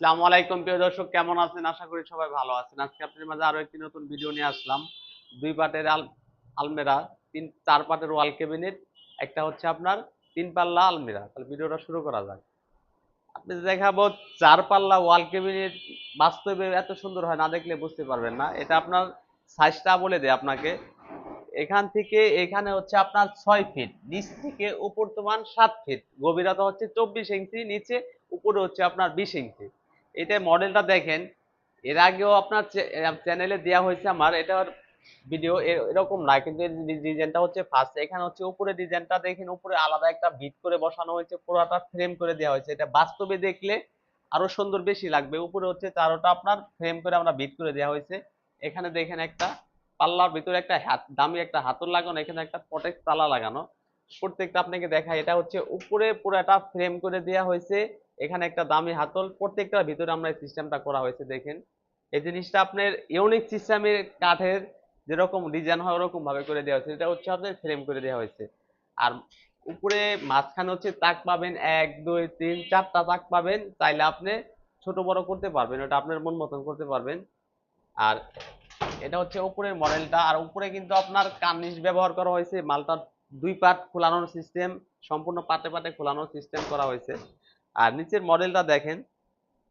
আসসালামু আলাইকুম, প্রিয় দর্শক, কেমন আছেন? আশা করি সবাই ভালো আছেন। আজকে আপনাদের মাঝে আরও একটি নতুন ভিডিও নিয়ে আসলাম। দুই পাটের আল আলমেরা, তিন চার পাটের ওয়াল ক্যাবিনেট একটা হচ্ছে আপনার তিন পাল্লা আলমিরা। তাহলে ভিডিওটা শুরু করা যাক। আপনি দেখাবো, চার পাল্লা ওয়াল ক্যাবিনেট বাস্তবে এত সুন্দর হয় না দেখলে বুঝতে পারবেন না। এটা আপনার সাইজটা বলে দেয় আপনাকে। এখান থেকে এখানে হচ্ছে আপনার ছয় ফিট নিচ থেকে উপর তোমার সাত ফিট গভীরতা হচ্ছে চব্বিশ ইঞ্চি, নিচে উপরে হচ্ছে আপনার বিশ ইঞ্চি। এটা মডেলটা দেখেন। এর আগেও আপনার চ্যানেলে দেওয়া হয়েছে আমার। এটার ভিডিও এরকম না, কিন্তু ডিজাইনটা হচ্ছে ফার্স্ট এখানে হচ্ছে উপরে ডিজাইনটা দেখেন, উপরে আলাদা একটা ভিট করে বসানো হয়েছে, পুরোটা ফ্রেম করে দেওয়া হয়েছে। এটা বাস্তবে দেখলে আরও সুন্দর বেশি লাগবে। উপরে হচ্ছে চারোটা আপনার ফ্রেম করে আমরা ভিট করে দেওয়া হয়েছে। এখানে দেখেন একটা পাল্লার ভিতরে একটা হাত, দামি একটা হাতল লাগানো, এখানে একটা প্রটেক্ট তালা লাগানো। প্রত্যেকটা আপনাকে দেখায়, এটা হচ্ছে উপরে পুরোটা ফ্রেম করে দেওয়া হয়েছে। এখানে একটা দামি হাতল, প্রত্যেকটার ভিতরে আমরা এই সিস্টেমটা করা হয়েছে, দেখেন। এই জিনিসটা আপনার ইউনিক সিস্টেমের কাঠের যেরকম ডিজাইন হয়, ওরকম ভাবে করে দেওয়া হয়েছে। এটা হচ্ছে আপনার ফ্রেম করে দেওয়া হয়েছে। আর উপরে মাঝখানে হচ্ছে তাক পাবেন, এক, দুই, তিন, চারটা তাক পাবেন। চাইলে আপনি ছোট, বড় করতে পারবেন, ওটা আপনার মন মতন করতে পারবেন। আর এটা হচ্ছে উপরের মডেলটা আর উপরে কিন্তু আপনার কার্নিশ ব্যবহার করা হয়েছে, মালটার দুই পার্ট খোলানোর সিস্টেম সম্পূর্ণ পাটে পাটে খোলানোর সিস্টেম করা হয়েছে। আর নিচের মডেলটা দেখেন।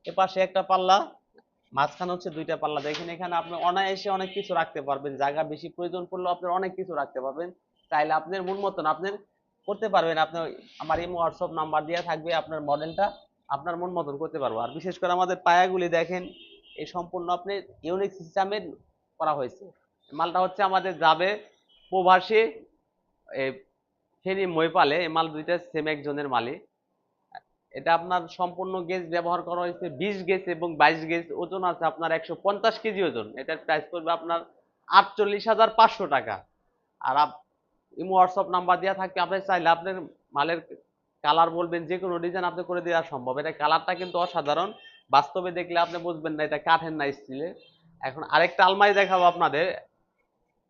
এপাশে একটা পাল্লা, মাঝখানে হচ্ছে দুইটা পাল্লা। দেখেন এখানে আপনি অনায়াসে অনেক কিছু রাখতে পারবেন। জায়গা বেশি প্রয়োজন পড়লে আপনার অনেক কিছু রাখতে পারবেন। চাইলে আপনার মন মতন আপনার করতে পারবেন। আপনি আমার এই হোয়াটসঅ্যাপ নাম্বার দেওয়া থাকবে আপনার মডেলটা, আপনার মন মতন করতে পারব। আর বিশেষ করে আমাদের পায়াগুলি দেখেন এই সম্পূর্ণ আপনি ইউনিক সিস্টেমের করা হয়েছে। মালটা হচ্ছে আমাদের যাবে প্রবাসী ফেনি মইপালে। এই মাল দুইটা সেম একজনের মালি এটা আপনার সম্পূর্ণ গেজ ব্যবহার করা হয়েছে বিশ গেজ এবং বাইশ গেজ ওজন আছে আপনার একশো পঞ্চাশ কেজি ওজন। এটার প্রাইস পড়বে আপনার আটচল্লিশ হাজার পাঁচশো টাকা। আর ইমো হোয়াটসঅ্যাপ নাম্বার দেওয়া থাকবে। আপনি চাইলে আপনার মালের কালার বলবেন যে কোনো ডিজাইন আপনি করে দেওয়া সম্ভব। এটা কালারটা কিন্তু অসাধারণ। বাস্তবে দেখলে আপনি বুঝবেন না, এটা কাঠের না স্টিলের এখন আরেকটা আলমারি দেখাবো আপনাদের।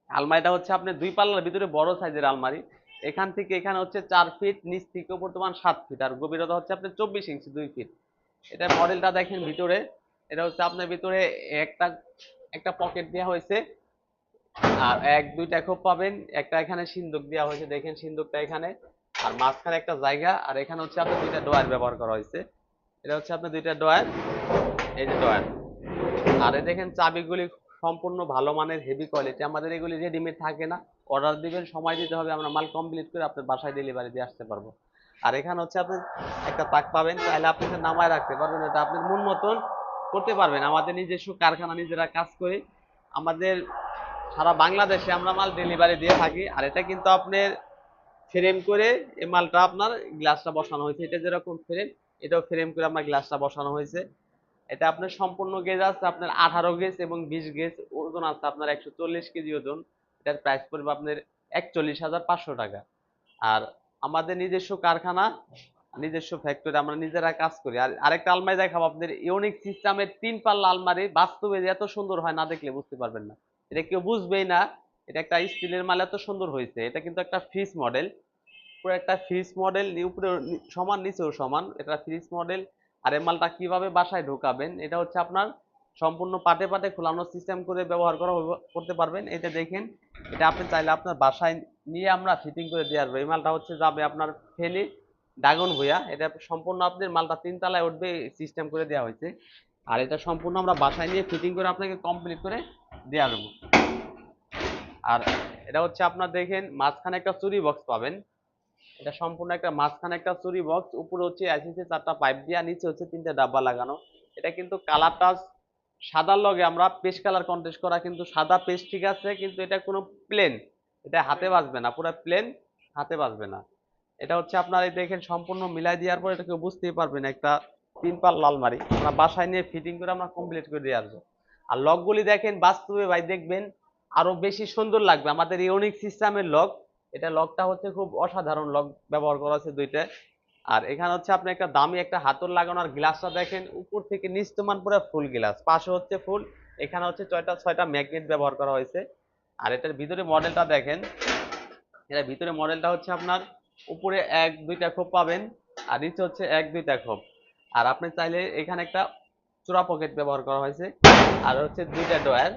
আলমারিটা হচ্ছে আপনি দুই পাল্লার ভিতরে বড় সাইজের আলমারি। এখান থেকে এখানে হচ্ছে চার ফিট নিচ থেকে বর্তমান সাত ফিট আর গভীরতা হচ্ছে আপনার চব্বিশ ইঞ্চি দুই ফিট এটা মডেলটা দেখেন ভিতরে। এটা হচ্ছে আপনার ভিতরে একটা একটা পকেট দেওয়া হয়েছে। আর এক, দুইটা খোপ পাবেন। একটা এখানে সিন্দুক দেওয়া হয়েছে। দেখেন সিন্দুকটা এখানে। আর মাঝখানে একটা জায়গা। আর এখানে হচ্ছে আপনার দুইটা ডয়ার ব্যবহার করা হয়েছে। এটা হচ্ছে আপনার দুইটা ডয়ার এই যে ডয়ার আর দেখেন চাবিগুলি সম্পূর্ণ ভালো মানের হেভি কোয়ালিটি আমাদের এগুলি রেডিমেড থাকে না। অর্ডার দিবেন, সময় দিতে হবে, আমরা মাল কমপ্লিট করে আপনার বাসায় ডেলিভারি দিয়ে আসতে পারব। আর এখানে হচ্ছে আপনি একটা তাক পাবেন চাইলে আপনি নামায় রাখতে পারবেন, এটা আপনার মন মতন করতে পারবেন। আমাদের নিজস্ব কারখানা, নিজেরা কাজ করে। আমাদের সারা বাংলাদেশে আমরা মাল ডেলিভারি দিয়ে থাকি, আর এটা কিন্তু আপনার ফ্রেম করে এই মালটা আপনার গ্লাসটা বসানো হয়েছে। এটা যেরকম ফ্রেম এটাও ফ্রেম করে আপনার গ্লাসটা বসানো হয়েছে। এটা আপনার সম্পূর্ণ গেজ আছে, আপনার আঠারো গেজ এবং বিশ গেজ ওজন আছে, আপনার একশো চল্লিশ কেজি ওজন। এটার প্রাইস পড়বে আপনার একচল্লিশ হাজার পাঁচশো টাকা। আর আমাদের নিজস্ব কারখানা, নিজস্ব ফ্যাক্টরি আমরা নিজেরা কাজ করি। আর আরেকটা আলমারি দেখাবো আপনাদের ইউনিক সিস্টেমের তিন পাল্লা আলমারি বাস্তবে এত সুন্দর হয় না দেখলে বুঝতে পারবেন না। এটা কেউ বুঝবেই না, এটা একটা স্টিলের মাল এত সুন্দর হয়েছে। এটা কিন্তু একটা ফ্রিজ মডেল পুরো একটা ফ্রিজ মডেল উপরে সমান, নিচেও সমান। এটা ফ্রিজ মডেল আর এই মালটা কীভাবে বাসায় ঢোকাবেন, এটা হচ্ছে আপনার সম্পূর্ণ পাটে পাটে খোলানো সিস্টেম করে ব্যবহার করা করতে পারবেন। এটা দেখেন, এটা আপনি চাইলে আপনার বাসায় নিয়ে আমরা ফিটিং করে দিয়ে আসব। এই মালটা হচ্ছে যাবে আপনার ফেনি ড্রাগন ভুয়া এটা সম্পূর্ণ আপনার মালটা তিনতলায় উঠবে সিস্টেম করে দেওয়া হয়েছে। আর এটা সম্পূর্ণ আমরা বাসায় নিয়ে ফিটিং করে আপনাকে কমপ্লিট করে দিয়ে আসব। আর এটা হচ্ছে আপনার দেখেন, মাঝখানে একটা চুরি বক্স পাবেন। এটা সম্পূর্ণ একটা মাঝখানে একটা চুরি বক্স উপরে হচ্ছে এসিসি চারটা পাইপ দিয়া নিচে হচ্ছে তিনটা ডাব্বা লাগানো। এটা কিন্তু কালারটা সাদার লগে আমরা পেস্ট কালার কন্টেস্ট করা কিন্তু সাদা পেস্ট ঠিক আছে, কিন্তু এটা কোনো প্লেন এটা হাতে বাজবে না, পুরো প্লেন হাতে বাজবে না। এটা হচ্ছে আপনার এই দেখেন সম্পূর্ণ মিলাই দেওয়ার পর এটা কেউ বুঝতেই পারবেন একটা তিন পাল লালমারি আমরা বাসায় নিয়ে ফিটিং করে আমরা কমপ্লিট করে দিয়ে আসব। আর লকগুলি দেখেন বাস্তবে ভাই, দেখবেন আরও বেশি সুন্দর লাগবে। আমাদের ইউনিক সিস্টেমের লক, এটা লকটা হচ্ছে খুব অসাধারণ লক ব্যবহার করা আছে দুইটা। আর এখানে হচ্ছে আপনি একটা দামি একটা হাতল লাগানো আর গ্লাসটা দেখেন, উপর থেকে নিচতমান পুরো ফুল গ্লাস, পাশে হচ্ছে ফুল, এখানে হচ্ছে ছয়টা ছয়টা ম্যাগনেট ব্যবহার করা হয়েছে। আর এটার ভিতরে মডেলটা দেখেন এটা ভিতরে মডেলটা হচ্ছে আপনার উপরে এক, দুইটা খোপ পাবেন আর নিচে হচ্ছে এক, দুইটা খোপ। আর আপনি চাইলে এখানে একটা চূড়া পকেট ব্যবহার করা হয়েছে, আর হচ্ছে দুইটা ডয়ার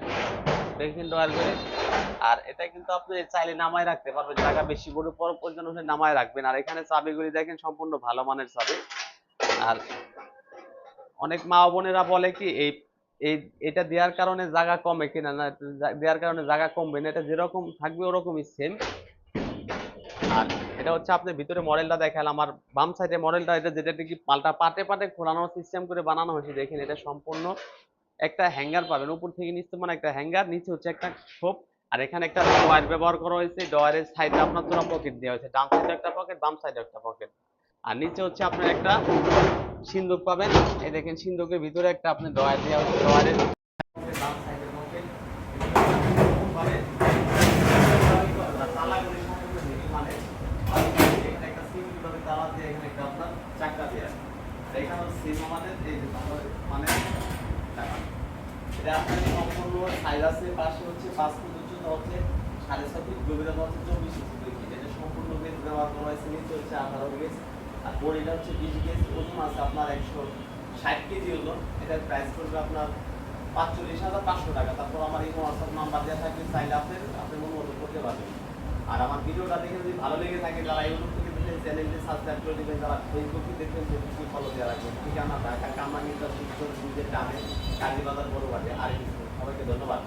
দেখেন ডয়ার করে আর এটা কিন্তু আপনি চাইলে নামায় রাখতে পারবেন জায়গা বেশি বড় পর প্রয়োজন হলে নামায় রাখবেন। আর এখানে চাবিগুলি দেখেন, সম্পূর্ণ ভালো মানের চাবি। আর অনেক মা বোনেরা বলে কি, এই এই এটা দেওয়ার কারণে জায়গা কমে কিনা না, দেওয়ার কারণে জায়গা কমবে না, এটা যেরকম থাকবে ওরকমই সেম আর এটা হচ্ছে আপনি ভিতরে মডেলটা দেখালাম, আমার বাম সাইডে মডেলটা, এটা যেটা কি পাল্টা পাটে পাটে ঘোরানোর সিস্টেম করে বানানো হয়েছে, দেখেন এটা সম্পূর্ণ একটা হ্যাঙ্গার পাবেন। উপর থেকে নিচে মানে একটা হ্যাঙ্গার, নিচে হচ্ছে একটা খোপ আর এখানে একটা ডয়ার ব্যবহার করা হয়েছে ডয়ারের সাইডে আপনার তোরা পকেট দেওয়া হয়েছে, ডান সাইডে একটা পকেট বাম সাইডে একটা পকেট আর নিচে হচ্ছে আপনার একটা সিন্দুক পাবেন। এই দেখেন সিন্দুকের ভিতরে একটা আপনি ডয়ার দেওয়া হয়েছে ডয়ারের এখানে সিম আমাদের, এই যে মানে এটা আপনার সম্পূর্ণ আছে, পাশে হচ্ছে পাঁচ ফুট উচ্চতা হচ্ছে সাড়ে ফিট গভীরতা হচ্ছে চব্বিশ ইঞ্চি দুই ফিট সম্পূর্ণ গেজ ব্যবহার করা হয়েছে, নিচে আঠারো গেজ আর বডিটা হচ্ছে বিশ গেজ ওজন আছে আপনার একশো ষাট কেজি ওজন, এটার প্রাইস পড়বে আপনার পাঁচচল্লিশ হাজার পাঁচশো টাকা। তারপর আমার এই হোয়াটসঅ্যাপ নাম্বার দেওয়া থাকবে, চাইলে আপনি আপনি মতো করতে পারবেন। আর আমার ভিডিওটা দেখে যদি ভালো লেগে থাকে যারা ইউটিউব থেকে দেখেন চ্যানেলটি সাবস্ক্রাইব করে দেবেন, যারা ফেসবুকে দেখবেন ফেসবুকে ফলো দেওয়া রাখবেন। ঠিকানা ঢাকা কামানিতা শিক্ষক নিজের গ্রামে কাজী বাজার বড় বাটে আর সবাইকে ধন্যবাদ।